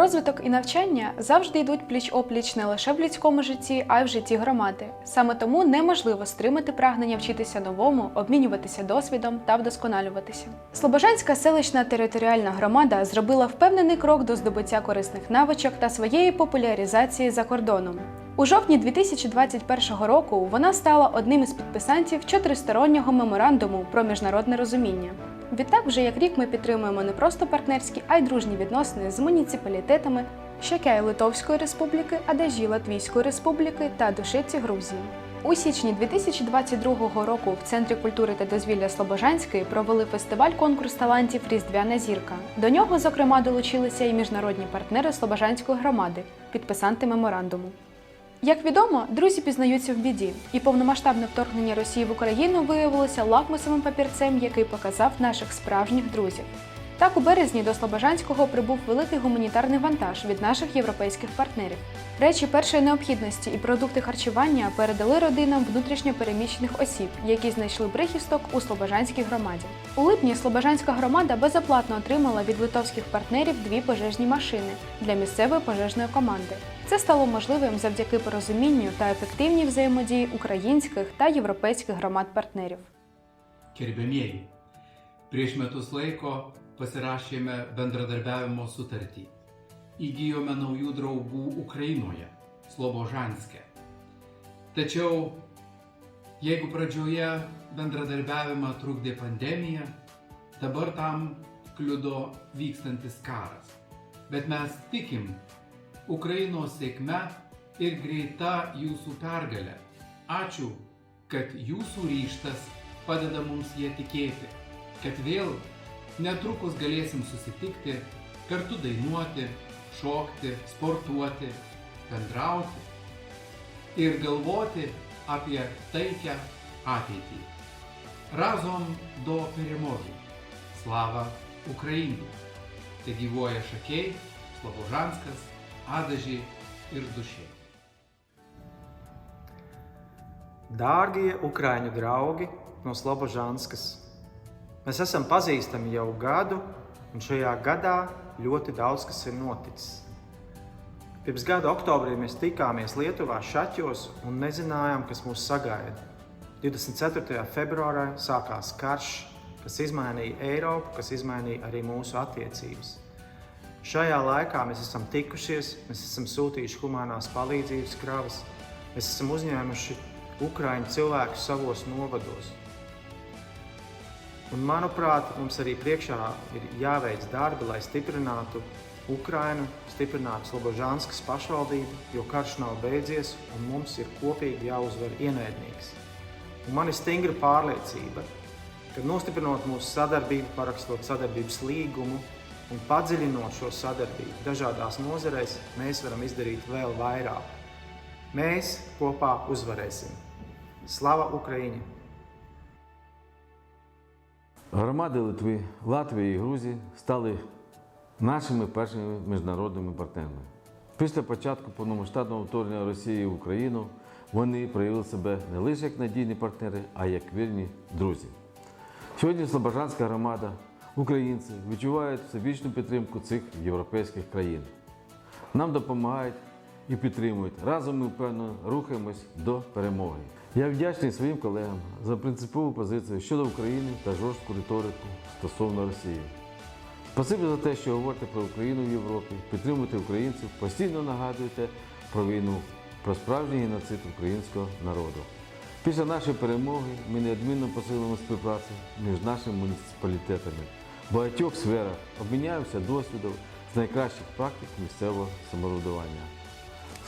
Розвиток і навчання завжди йдуть пліч-опліч не лише в людському житті, а й в житті громади. Саме тому неможливо стримати прагнення вчитися новому, обмінюватися досвідом та вдосконалюватися. Слобожанська селищна територіальна громада зробила впевнений крок до здобуття корисних навичок та своєї популяризації за кордоном. У жовтні 2021 року вона стала одним із підписантів чотиристороннього меморандуму про міжнародне розуміння. Відтак, вже як рік ми підтримуємо не просто партнерські, а й дружні відносини з муніципалітетами Шекяй Литовської Республіки, Адажі Латвійської Республіки та Душиці Грузії. У січні 2022 року в Центрі культури та дозвілля Слобожанської провели фестиваль конкурс талантів Різдвяна зірка. До нього, зокрема, долучилися і міжнародні партнери Слобожанської громади, підписанти меморандуму. Як відомо, друзі пізнаються в біді, і повномасштабне вторгнення Росії в Україну виявилося лакмусовим папірцем, який показав наших справжніх друзів. Так, у березні до Слобожанського прибув великий гуманітарний вантаж від наших європейських партнерів. Речі першої необхідності і продукти харчування передали родинам внутрішньо переміщених осіб, які знайшли прихисток у Слобожанській громаді. У липні Слобожанська громада безоплатно отримала від литовських партнерів дві пожежні машини для місцевої пожежної команди. Це стало можливим завдяки порозумінню та ефективній взаємодії українських та європейських громад-партнерів. Gerbėmieji, prieš metus laiko pasirašėme bendradarbiavimo sutartį. Įgyjome naujų draugų Ukrainoje, Slobožanske. Tačiau, jeigu pradžioje bendradarbiavimą trukdė pandemija, dabar tam kliudo vykstantis karas. Bet mes tikim Ukrainos sėkme ir greita jūsų pergalė. Ačiū, kad jūsų ryštas padeda mums jie tikėti, kad vėl netrukus galėsim susitikti, kartu dainuoti, šokti, sportuoti, bendrauti ir galvoti apie taikę ateitį. Razom do перемоги. Слава Україні! Те gyvuoja šakiai, Slobožanskas, Adaži ir Dušiai. Dārgie Ukrāņu draugi no Slobožanskas, Mēs esam pazīstami jau gadu, un šajā gadā ļoti daudz kas ir noticis. Pirms gada oktobrī mēs tikāmies Lietuvā šaķos un nezinājām, kas mūs sagaida. 24. februārā sākās karš, kas izmainīja Eiropu, kas izmainīja arī mūsu attiecības. Šajā laikā mēs esam tikušies, mēs esam sūtījuši humanās palīdzības kravas, mēs esam uzņēmuši Ukrāņu cilvēkus savos novados. Un, manuprāt, mums arī priekšā ir jāveic darbi, lai stiprinātu Ukrainu, stiprinātu Slobožānskas pašvaldību, jo karš nav beidzies un mums ir kopīgi jāuzvar ienaidnieks. Un man ir stingra pārliecība, ka nostiprinot mūsu sadarbību, parakstot sadarbības līgumu un padziļinot šo sadarbību dažādās nozarēs, mēs varam izdarīt vēl vairāk. Mēs kopā uzvarēsim! Slava Ukraiņai! Громади Литви, Латвії і Грузії стали нашими першими міжнародними партнерами. Після початку повномасштабного вторгнення Росії в Україну вони проявили себе не лише як надійні партнери, а й як вірні друзі. Сьогодні Слобожанська громада, українці відчувають всебічну підтримку цих європейських країн. Нам допомагають і підтримують. Разом ми впевнено рухаємось до перемоги. Я вдячний своїм колегам за принципову позицію щодо України та жорстку риторику стосовно Росії. Спасибі за те, що говорите про Україну в Європі, підтримуєте українців, постійно нагадуєте про війну, про справжній геноцид українського народу. Після нашої перемоги ми неодмінно посилимо співпрацю між нашими муніципалітетами в багатьох сферах, обміняємося досвідом з найкращих практик місцевого самоврядування.